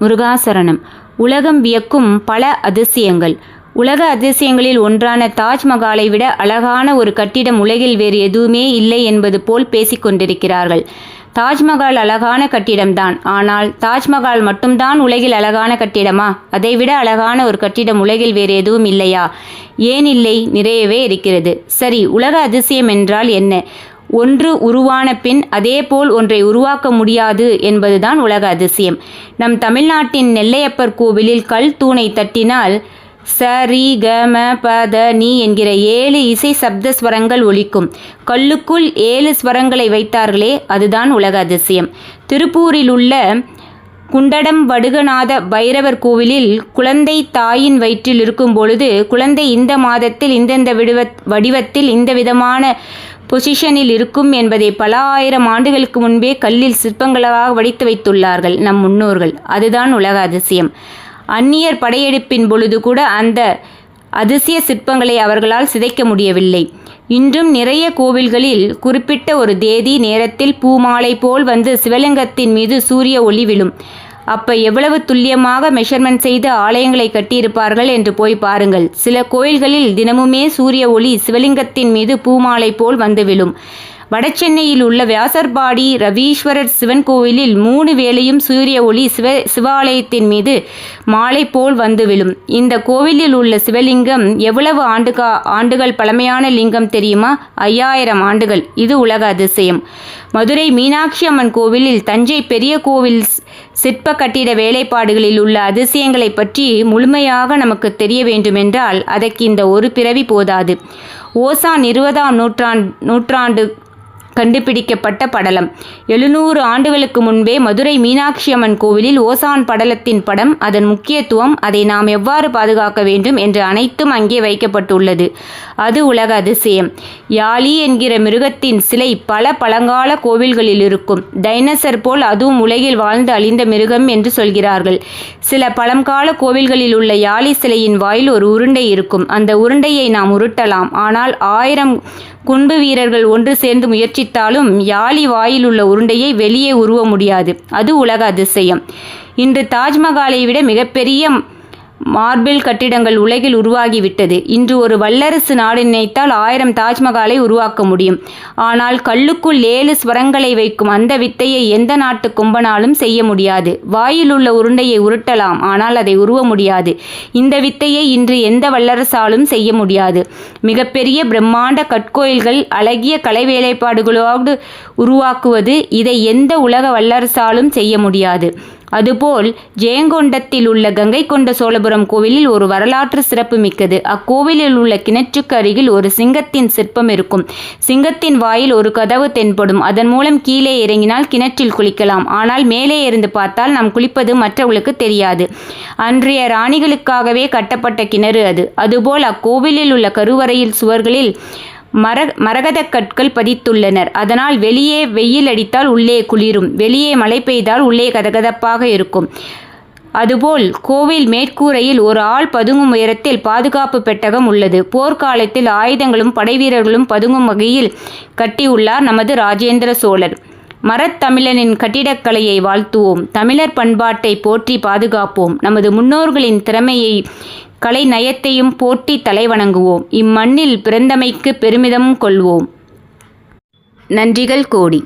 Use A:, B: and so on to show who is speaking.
A: முருகாசரணம். உலகம் வியக்கும் பல அதிசயங்கள். உலக அதிசயங்களில் ஒன்றான தாஜ்மஹாலை விட அழகான ஒரு கட்டிடம் உலகில் வேறு எதுவுமே இல்லை என்பது போல் பேசிக்கொண்டிருக்கிறார்கள் தாஜ்மஹால் அழகான கட்டிடம்தான். ஆனால் தாஜ்மஹால் மட்டும்தான் உலகில் அழகான கட்டிடமா? அதைவிட அழகான ஒரு கட்டிடம் உலகில் வேறு எதுவும் இல்லையா? ஏன் இல்லை? நிறையவே இருக்கிறது. சரி உலக அதிசயம் என்றால் என்ன? ஒன்று உருவான பின் அதேபோல் ஒன்றை உருவாக்க முடியாது என்பதுதான் உலக அதிசயம். நம் தமிழ்நாட்டின் நெல்லையப்பர் கோவிலில் கல் தூணை தட்டினால் ச ரி க ம ப த நீ என்கிற ஏழு இசை சப்த ஸ்வரங்கள் ஒலிக்கும். கல்லுக்குள் ஏழு ஸ்வரங்களை வைத்தார்களே அதுதான் உலக அதிசயம். திருப்பூரில் உள்ள குண்டடம் வடுகநாத பைரவர் கோவிலில் குழந்தை தாயின் வயிற்றில் இருக்கும் பொழுது குழந்தை இந்த மாதத்தில் இந்தந்த விடுவ வடிவத்தில் இந்த விதமான பொசிஷனில் இருக்கும் என்பதை பல ஆயிரம் ஆண்டுகளுக்கு முன்பே கல்லில் சிற்பங்களாக வடித்து வைத்துள்ளார்கள் நம் முன்னோர்கள். அதுதான் உலக அதிசயம். அந்நியர் படையெடுப்பின் பொழுது கூட அந்த அதிசய சிற்பங்களை அவர்களால் சிதைக்க முடியவில்லை. இன்றும் நிறைய கோவில்களில் குறிப்பிட்ட ஒரு தேதி நேரத்தில் பூமாலை போல் வந்து சிவலிங்கத்தின் மீது சூரிய ஒளி விழும். அப்ப எவ்வளவு துல்லியமாக மெஷர்மெண்ட் செய்து ஆலயங்களை கட்டியிருப்பார்கள் என்று போய் பாருங்கள். சில கோயில்களில் தினமுமே சூரிய ஒளி சிவலிங்கத்தின் மீது பூமாலை போல் வந்து விழும். வடசென்னையில் உள்ள வியாசர்பாடி ரவீஸ்வரர் சிவன் கோவிலில் மூணு வேளையும் சூரிய ஒளி சிவ சிவாலயத்தின் மீது மாலை போல் வந்து விழும். இந்த கோவிலில் உள்ள சிவலிங்கம் எவ்வளவு ஆண்டுகா ஆண்டுகள் பழமையான லிங்கம் தெரியுமா? ஐயாயிரம் ஆண்டுகள். இது உலக அதிசயம். மதுரை மீனாட்சி அம்மன் கோவிலில் தஞ்சை பெரிய கோவில் சிற்ப கட்டிட வேலைப்பாடுகளில் உள்ள அதிசயங்களை பற்றி முழுமையாக நமக்கு தெரிய வேண்டுமென்றால் அதற்கு இந்த ஒரு பிறவி போதாது. ஓசான் இருபதாம் நூற்றாண்டு நூற்றாண்டு கண்டுபிடிக்கப்பட்ட படலம். எழுநூறு ஆண்டுகளுக்கு முன்பே மதுரை மீனாட்சி அம்மன் கோவிலில் ஓசான் படலத்தின் படம் அதன் முக்கியத்துவம் அதை நாம் எவ்வாறு பாதுகாக்க வேண்டும் என்று அனைத்தும் அங்கே வைக்கப்பட்டுள்ளது. அது உலக அதிசயம். யாழி என்கிற மிருகத்தின் சிலை பல பழங்கால கோவில்களில் இருக்கும். டைனசர் போல் அதுவும் உலகில் வாழ்ந்து அழிந்த மிருகம் என்று சொல்கிறார்கள். சில பழங்கால கோவில்களில் உள்ள யாழி சிலையின் வாயில் ஒரு உருண்டை இருக்கும். அந்த உருண்டையை நாம் உருட்டலாம். ஆனால் ஆயிரம் குன்பு வீரர்கள் ஒன்று சேர்ந்து முயற்சித்தாலும் யாழி வாயில் உள்ள உருண்டையை வெளியே உருவ முடியாது. அது உலக அதிசயம். இன்று தாஜ்மஹாலை விட மிகப்பெரிய மார்பிள் கட்டிடங்கள் உலகில் உருவாகிவிட்டது. இன்று ஒரு வல்லரசு நாடு நினைத்தால் ஆயிரம் தாஜ்மஹாலை உருவாக்க முடியும். ஆனால் கல்லுக்குள் ஏழு ஸ்வரங்களை வைக்கும் அந்த வித்தையை எந்த நாட்டு கும்பனாலும் செய்ய முடியாது. வாயில் உள்ள உருண்டையை உருட்டலாம் ஆனால் அதை உருவ முடியாது. இந்த வித்தையை இன்று எந்த வல்லரசாலும் செய்ய முடியாது. மிகப்பெரிய பிரம்மாண்ட கற்கோயில்கள் அழகிய கலை வேலைப்பாடுகளோடு உருவாக்குவது இதை எந்த உலக வல்லரசாலும் செய்ய முடியாது. அதுபோல் ஜெயங்கொண்டத்தில் உள்ள கங்கை கொண்ட சோழபுரம் கோவிலில் ஒரு வரலாற்று சிறப்பு மிக்கது அக்கோவிலில் உள்ள கிணற்றுக்கு அருகில் ஒரு சிங்கத்தின் சிற்பம் இருக்கும். சிங்கத்தின் வாயில் ஒரு கதவு தென்படும். அதன் மூலம் கீழே இறங்கினால் கிணற்றில் குளிக்கலாம். ஆனால் மேலே இருந்து பார்த்தால் நாம் குளிப்பது மற்றவர்களுக்கு தெரியாது. அன்றைய ராணிகளுக்காகவே கட்டப்பட்ட கிணறு அது. அதுபோல் அக்கோவிலில் உள்ள கருவறையில் சுவர்களில் மர மரகத கற்கள் பதித்துள்ளனர். அதனால் வெளியே வெயில் அடித்தால் உள்ளே குளிரும். வெளியே மழை பெய்தால் உள்ளே கதகதப்பாக இருக்கும். அதுபோல் கோவில் மேற்கூரையில் ஒரு ஆள் பதுங்கும் உயரத்தில் பாதுகாப்பு பெட்டகம் உள்ளது. போர்க்காலத்தில் ஆயுதங்களும் படைவீரர்களும் பதுங்கும் வகையில் கட்டியுள்ளார் நமது ராஜேந்திர சோழர். மரத்தமிழனின் கட்டிடக்கலையை வாழ்த்துவோம். தமிழர் பண்பாட்டை போற்றி பாதுகாப்போம். நமது முன்னோர்களின் திறமையை கலை நயத்தையும் போட்டி தலைவணங்குவோம் இம்மண்ணில் பிறந்தமைக்கு பெருமிதம் கொள்வோம். நன்றிகள் கோடி.